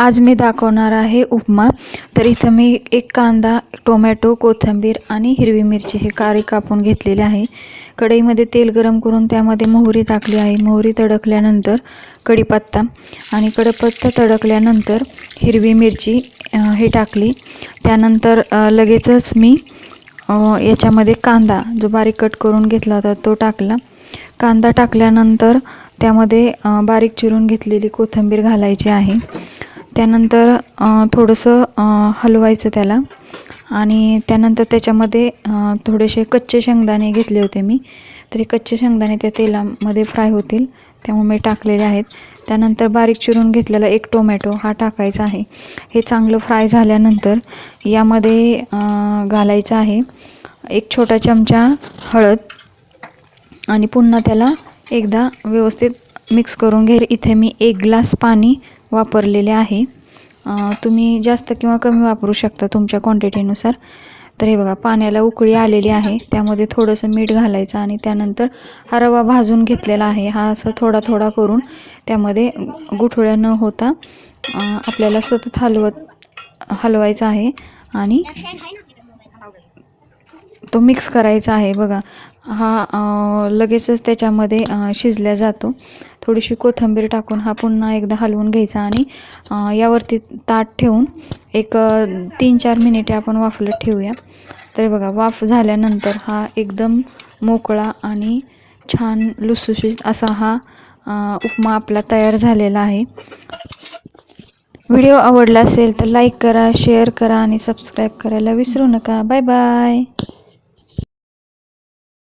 आज मी दाखवणार आहे उपमा. तर इथं मी एक कांदा टोमॅटो कोथिंबीर आणि हिरवी मिरची हे कारी कापून घेतलेले आहे. कढईमध्ये तेल गरम करून त्यामध्ये मोहरी टाकली आहे. मोहरी तडकल्यानंतर कढीपत्ता आणि कडपत्ता तडकल्यानंतर हिरवी मिरची हे टाकली. त्यानंतर लगेचच मी याच्यामध्ये कांदा जो बारीक कट करून घेतला होता तो टाकला. कांदा टाकल्यानंतर त्यामध्ये बारीक चिरून घेतलेली कोथिंबीर घालायची आहे. त्यानंतर थोडंसं हलवायचं त्याला. आणि त्यानंतर त्याच्यामध्ये थोडेसे कच्चे शेंगदाणे घेतले होते मी. तर हे कच्चे शेंगदाणे त्या तेलामध्ये फ्राय होतील. त्यामुळे मी टाकलेले आहेत. त्यानंतर बारीक चिरून घेतलेला एक टोमॅटो हा टाकायचा आहे. हे चांगलं फ्राय झाल्यानंतर यामध्ये घालायचं आहे एक छोटा चमचा हळद. आणि पुन्हा त्याला एकदा व्यवस्थित मिक्स करून घे. इथे मी एक ग्लास पाणी वापरलेले आहे. तुम्ही जास्त किंवा कमी वापरू शकता तुमच्या क्वांटिटीनुसार तर हे बघा पाण्याला उकळी आलेली आहे. त्यामध्ये थोडंसं मीठ घालायचं आणि त्यानंतर हा रवा भाजून घेतलेला आहे. हा असं थोडा थोडा करून त्यामध्ये गुठळ्या न होता आपल्याला सतत हलवत हलवायचं आहे आणि तो मिक्स करायचा आहे बघा. हा लगेचच त्याच्यामध्ये शिजल्या जातो. थोडीशी कोथिंबीर टाकून हा पुन्हा एकदा हलवून घ्यायचा आणि यावरती ताट ठेवून एक तीन चार मिनिटे आपण वाफलत ठेवूया. तर बघा वाफ झाल्यानंतर हा एकदम मोकळा आणि छान लुसुशीत असा हा उपमा आपला तयार झालेला आहे. व्हिडिओ आवडला असेल तर लाईक करा शेअर करा आणि सबस्क्राईब करायला विसरू नका. Bye bye